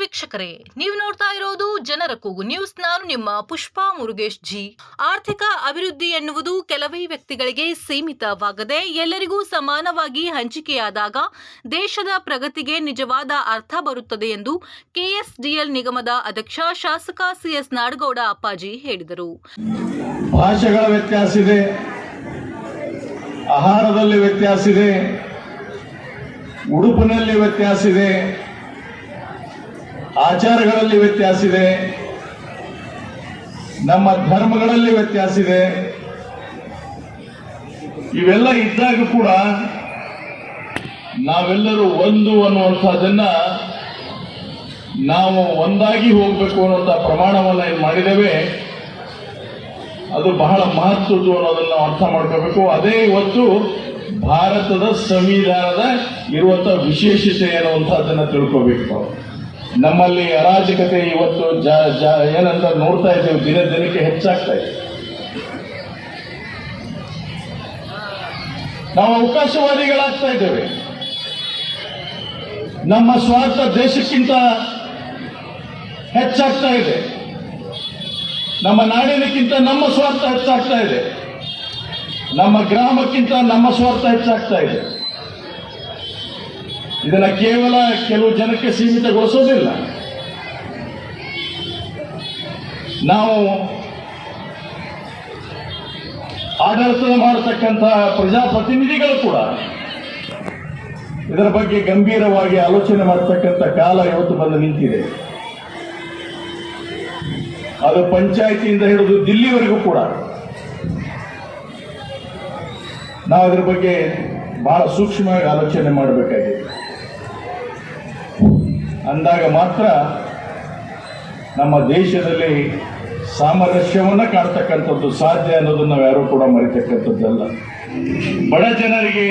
ವೀಕ್ಷಕರೇ, ನೀವು ನೋಡ್ತಾ ಇರೋದು ಜನರ ಕೂಗು ನ್ಯೂಸ್. ನಾನು ನಿಮ್ಮ ಪುಷ್ಪಾ ಮುರುಗೇಶ್ ಜಿ. ಆರ್ಥಿಕ ಅಭಿವೃದ್ಧಿ ಎನ್ನುವುದು ಕೆಲವೇ ವ್ಯಕ್ತಿಗಳಿಗೆ ಸೀಮಿತವಾಗದೆ ಎಲ್ಲರಿಗೂ ಸಮಾನವಾಗಿ ಹಂಚಿಕೆಯಾದಾಗ ದೇಶದ ಪ್ರಗತಿಗೆ ನಿಜವಾದ ಅರ್ಥ ಬರುತ್ತದೆ ಎಂದು ಕೆಎಸ್ಡಿಎಲ್ ನಿಗಮದ ಅಧ್ಯಕ್ಷ ಶಾಸಕ ಸಿಎಸ್ ನಾಡಗೌಡ ಅಪ್ಪಾಜಿ ಹೇಳಿದರು. ಭಾಷೆಗಳ ವ್ಯತ್ಯಾಸ ಇದೆ, ಆಹಾರದಲ್ಲಿ ವ್ಯತ್ಯಾಸ ಇದೆ, ಉಡುಪಿನಲ್ಲಿ ವ್ಯತ್ಯಾಸ ಇದೆ ಆಚಾರಗಳಲ್ಲಿ ವ್ಯತ್ಯಾಸ ಇದೆ. ನಮ್ಮ ಧರ್ಮಗಳಲ್ಲಿ ವ್ಯತ್ಯಾಸ ಇದೆ. ಇವೆಲ್ಲ ಇದ್ದಾಗ ಕೂಡ ನಾವೆಲ್ಲರೂ ಒಂದು ಅನ್ನುವಂಥದ್ದನ್ನ ನಾವು ಒಂದಾಗಿ ಹೋಗಬೇಕು ಅನ್ನುವಂಥ ಪ್ರಮಾಣವನ್ನು ಏನು ಮಾಡಿದ್ದೇವೆ, ಅದು ಬಹಳ ಮಹತ್ವದ್ದು ಅನ್ನೋದನ್ನು ನಾವು ಅರ್ಥ ಮಾಡ್ಕೋಬೇಕು. ಅದೇ ಇವತ್ತು ಭಾರತದ ಸಂವಿಧಾನದ ಇರುವಂಥ ವಿಶೇಷತೆ ಅನ್ನುವಂಥದ್ದನ್ನು ತಿಳ್ಕೋಬೇಕು. ನಮ್ಮಲ್ಲಿ ಅರಾಜಕತೆ ಇವತ್ತು ಜ ಜ, ಏನಂತ ನೋಡ್ತಾ ಇದ್ದೇವೆ. ದಿನ ದಿನಕ್ಕೆ ಹೆಚ್ಚಾಗ್ತಾ ಇದೆ. ನಾವು ಅವಕಾಶವಾದಿಗಳಾಗ್ತಾ ಇದ್ದೇವೆ. ನಮ್ಮ ಸ್ವಾರ್ಥ ದೇಶಕ್ಕಿಂತ ಹೆಚ್ಚಾಗ್ತಾ ಇದೆ. ನಮ್ಮ ನಾಡಿನಕ್ಕಿಂತ ನಮ್ಮ ಸ್ವಾರ್ಥ ಹೆಚ್ಚಾಗ್ತಾ ಇದೆ. ನಮ್ಮ ಗ್ರಾಮಕ್ಕಿಂತ ನಮ್ಮ ಸ್ವಾರ್ಥ ಹೆಚ್ಚಾಗ್ತಾ ಇದೆ. ಇದನ್ನ ಕೇವಲ ಕೆಲವು ಜನಕ್ಕೆ ಸೀಮಿತಗೊಳಿಸೋದಿಲ್ಲ. ನಾವು ಆಡಳಿತ ಮಾಡತಕ್ಕಂತಹ ಪ್ರಜಾಪ್ರತಿನಿಧಿಗಳು ಕೂಡ ಇದರ ಬಗ್ಗೆ ಗಂಭೀರವಾಗಿ ಆಲೋಚನೆ ಮಾಡತಕ್ಕಂಥ ಕಾಲ ಇವತ್ತು ಬಂದು ನಿಂತಿದೆ. ಅದು ಪಂಚಾಯಿತಿಯಿಂದ ಹಿಡಿದು ದಿಲ್ಲಿವರೆಗೂ ಕೂಡ ನಾವು ಇದರ ಬಗ್ಗೆ ಬಹಳ ಸೂಕ್ಷ್ಮವಾಗಿ ಆಲೋಚನೆ ಮಾಡಬೇಕಾಗಿದೆ. ಅಂದಾಗ ಮಾತ್ರ ನಮ್ಮ ದೇಶದಲ್ಲಿ ಸಾಮರಸ್ಯವನ್ನು ಕಾಣ್ತಕ್ಕಂಥದ್ದು ಸಾಧ್ಯ ಅನ್ನೋದನ್ನ ನಾವು ಯಾರೂ ಕೂಡ ಮರಿತಕ್ಕಂಥದ್ದಲ್ಲ. ಬಡ ಜನರಿಗೆ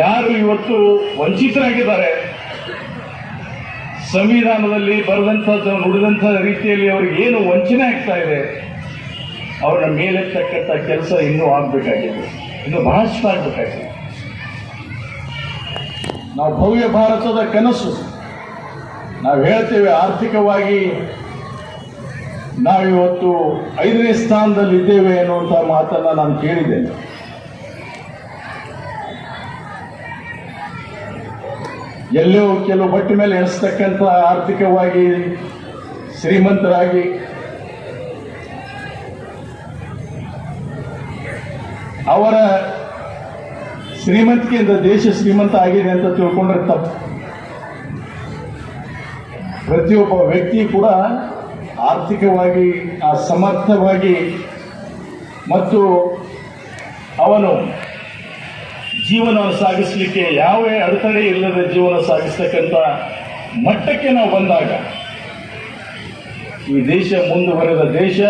ಯಾರು ಇವತ್ತು ವಂಚಿತರಾಗಿದ್ದಾರೆ, ಸಂವಿಧಾನದಲ್ಲಿ ಬರೆದಂಥದ್ದು, ನುಡಿದಂಥ ರೀತಿಯಲ್ಲಿ ಅವ್ರಿಗೆ ಏನು ವಂಚನೆ ಆಗ್ತಾ ಇದೆ, ಅವ್ರನ್ನ ಮೇಲೆತ್ತಕ್ಕಂಥ ಕೆಲಸ ಇನ್ನೂ ಆಗಬೇಕಾಗಿದೆ. ಇನ್ನು ಬಹಳಷ್ಟು ಆಗಬೇಕಾಗಿದೆ ನಾವು ಭವ್ಯ ಭಾರತದ ಕನಸು. ನಾವು ಹೇಳ್ತೇವೆ ಆರ್ಥಿಕವಾಗಿ ನಾವಿವತ್ತು ಐದನೇ ಸ್ಥಾನದಲ್ಲಿದ್ದೇವೆ ಅನ್ನುವಂಥ ಮಾತನ್ನು ನಾನು ಕೇಳಿದ್ದೇನೆ. ಎಲ್ಲೋ ಕೆಲವು ಬಟ್ಟೆ ಮೇಲೆ ಎಣಿಸ್ತಕ್ಕಂಥ ಆರ್ಥಿಕವಾಗಿ ಶ್ರೀಮಂತರಾಗಿ ಅವರ ಶ್ರೀಮಂತಿಕೆಯಿಂದ ದೇಶ ಶ್ರೀಮಂತ ಆಗಿದೆ ಅಂತ ತಿಳ್ಕೊಂಡ್ರೆ ತಪ್ಪು. ಪ್ರತಿಯೊಬ್ಬ ವ್ಯಕ್ತಿ ಕೂಡ ಆರ್ಥಿಕವಾಗಿ, ಆ ಸಮರ್ಥವಾಗಿ ಮತ್ತು ಅವನು ಜೀವನವನ್ನು ಸಾಗಿಸಲಿಕ್ಕೆ ಯಾವ ಅಡೆತಡೆ ಇಲ್ಲದ ಜೀವನ ಸಾಗಿಸ್ತಕ್ಕಂಥ ಮಟ್ಟಕ್ಕೆ ನಾವು ಬಂದಾಗ ಈ ದೇಶ ಮುಂದುವರೆದ ದೇಶ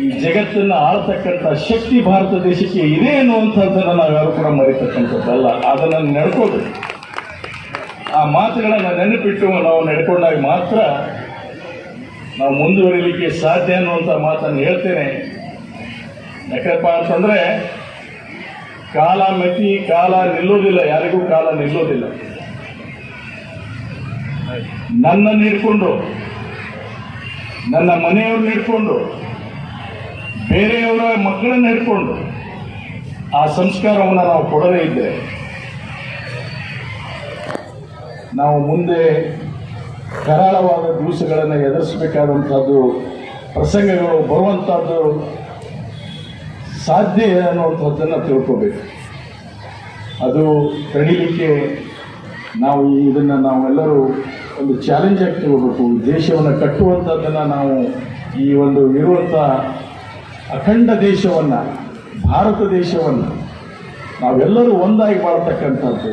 ಈ ಜಗತ್ತನ್ನು ಆಳ್ತಕ್ಕಂಥ ಶಕ್ತಿ ಭಾರತ ದೇಶಕ್ಕೆ ಇದೆ ಅನ್ನುವಂಥದ್ದನ್ನು ನಾವು ಯಾರು ಕೂಡ ಮರಿತಕ್ಕಂಥದ್ದಲ್ಲ. ಅದನ್ನು ನಡ್ಕೋಬೇಕು ಆ ಮಾತುಗಳನ್ನು ನೆನಪಿಟ್ಟು ನಾವು ನಡ್ಕೊಂಡಾಗ ಮಾತ್ರ ನಾವು ಮುಂದುವರಿಲಿಕ್ಕೆ ಸಾಧ್ಯ ಅನ್ನುವಂಥ ಮಾತನ್ನು ಹೇಳ್ತೇನೆ. ಯಾಕಪ್ಪ ಅಂತಂದ್ರೆ, ಕಾಲ ಮಿತಿ, ಕಾಲ ನಿಲ್ಲೋದಿಲ್ಲ. ಯಾರಿಗೂ ಕಾಲ ನಿಲ್ಲೋದಿಲ್ಲ. ನನ್ನನ್ನು ಹಿಡ್ಕೊಂಡು ನನ್ನ ಮನೆಯವ್ರನ್ನ ಹಿಡ್ಕೊಂಡು ಬೇರೆಯವರ ಮಕ್ಕಳನ್ನು ಹಿಡ್ಕೊಂಡು ಆ ಸಂಸ್ಕಾರವನ್ನು ನಾವು ಕೊಡದೇ ಇದ್ದೆ ನಾವು ಮುಂದೆ ಕರಾಳವಾದ ದಿವಸಗಳನ್ನು ಎದುರಿಸಬೇಕಾದಂಥದ್ದು, ಪ್ರಸಂಗಗಳು ಬರುವಂಥದ್ದು ಸಾಧ್ಯ ಅನ್ನುವಂಥದ್ದನ್ನು ತಿಳ್ಕೋಬೇಕು. ಅದು ತಡೀಲಿಕ್ಕೆ ನಾವು ಇದನ್ನು ನಾವೆಲ್ಲರೂ ಒಂದು ಚಾಲೆಂಜ್ ಆಗಿ ತಗೋಬೇಕು ದೇಶವನ್ನು ಕಟ್ಟುವಂಥದ್ದನ್ನು ನಾವು ಈ ಒಂದು ಇರುವಂಥ ಅಖಂಡ ದೇಶವನ್ನು, ಭಾರತ ದೇಶವನ್ನು ನಾವೆಲ್ಲರೂ ಒಂದಾಗಿ ಮಾಡತಕ್ಕಂಥದ್ದು.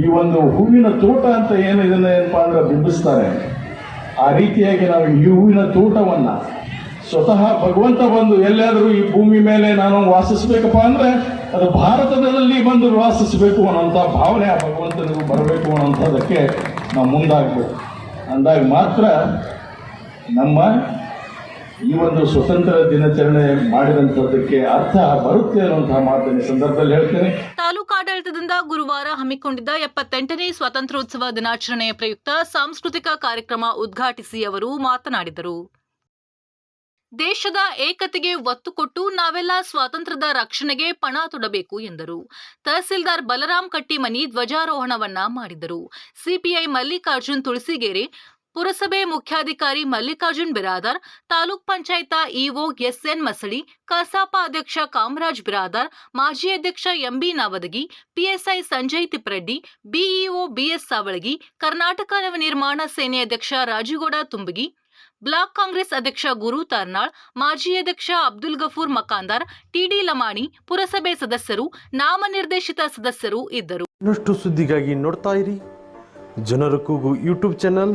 ಈ ಒಂದು ಹೂವಿನ ತೋಟ ಅಂತ ಏನು ಇದನ್ನು ಏನಪ್ಪಾ ಅಂದ್ರೆ ಬಿಂಬಿಸ್ತಾರೆ. ಆ ರೀತಿಯಾಗಿ ನಾವು ಈ ಹೂವಿನ ತೋಟವನ್ನು ಸ್ವತಃ ಭಗವಂತ ಬಂದು ಎಲ್ಲಾದರೂ ಈ ಭೂಮಿ ಮೇಲೆ ನಾನು ವಾಸಿಸಬೇಕಪ್ಪ ಅಂದ್ರೆ ಅದು ಭಾರತದಲ್ಲಿ ಬಂದು ವಾಸಿಸಬೇಕು ಅನ್ನೋಂಥ ಭಾವನೆ ಆ ಭಗವಂತನಿಗೂ ಬರಬೇಕು ಅನ್ನೋಂಥದ್ದಕ್ಕೆ ನಾವು ಮುಂದಾಗಬೇಕು. ಅಂದಾಗ ಮಾತ್ರ ನಮ್ಮ ಈ ಒಂದು ಸ್ವತಂತ್ರ ದಿನಾಚರಣೆ ಮಾಡಿದಂತದ್ದಕ್ಕೆ ಅರ್ಥ ಬರುತ್ತೆ ಅನ್ನುವಂತಹ ಮಾತನ್ನು ಸಂದರ್ಭದಲ್ಲಿ ಹೇಳ್ತೇನೆ. ತಾಲೂಕಾಡಳಿತದಿಂದ ಗುರುವಾರ ಹಮ್ಮಿಕೊಂಡಿದ್ದ ಎಪ್ಪತ್ತೆಂಟನೇ ಸ್ವಾತಂತ್ರ್ಯೋತ್ಸವ ದಿನಾಚರಣೆಯ ಪ್ರಯುಕ್ತ ಸಾಂಸ್ಕೃತಿಕ ಕಾರ್ಯಕ್ರಮ ಉದ್ಘಾಟಿಸಿ ಅವರು ಮಾತನಾಡಿದರು. ದೇಶದ ಏಕತೆಗೆ ಒತ್ತು ಕೊಟ್ಟು ನಾವೆಲ್ಲ ಸ್ವಾತಂತ್ರ್ಯದ ರಕ್ಷಣೆಗೆ ಪಣ ತೊಡಬೇಕು ಎಂದರು. ತಹಸೀಲ್ದಾರ್ ಬಲರಾಮ್ ಕಟ್ಟಿಮನಿ ಧ್ವಜಾರೋಹಣವನ್ನ ಮಾಡಿದರು. ಸಿಪಿಐ ಮಲ್ಲಿಕಾರ್ಜುನ್ ತುಳಸಿಗೇರಿ ಪುರಸಭೆ ಮುಖ್ಯಾಧಿಕಾರಿ ಮಲ್ಲಿಕಾರ್ಜುನ್ ಬಿರಾದಾರ್, ತಾಲೂಕ್ ಪಂಚಾಯತ ಇಒ ಎಸ್ಎನ್ ಮಸಳಿ, ಕಸಾಪ ಅಧ್ಯಕ್ಷ ಕಾಮರಾಜ್ ಬಿರಾದಾರ್, ಮಾಜಿ ಅಧ್ಯಕ್ಷ MB Navadagi, PSI Sanjay Tippireddy, BEO BS Savalagi, Karnataka Navanirmana Sene ಅಧ್ಯಕ್ಷ ರಾಜುಗೌಡ ತುಂಬಗಿ, ಬ್ಲಾಕ್ ಕಾಂಗ್ರೆಸ್ ಅಧ್ಯಕ್ಷ ಗುರು ತಾರ್ನಾಳ್, ಮಾಜಿ ಅಧ್ಯಕ್ಷ ಅಬ್ದುಲ್ ಗಫೂರ್ ಮಕಾಂದಾರ್, ಟಿಡಿ ಲಮಾಣಿ, ಪುರಸಭೆ ಸದಸ್ಯರು, ನಾಮನಿರ್ದೇಶಿತ ಸದಸ್ಯರು ಇದ್ದರು. ಇನ್ನಷ್ಟು ಸುದ್ದಿಗಾಗಿ ನೋಡ್ತಾ ಇರಿ. ಜನರ ಕೂಗು ಯೂಟ್ಯೂಬ್ ಚಾನಲ್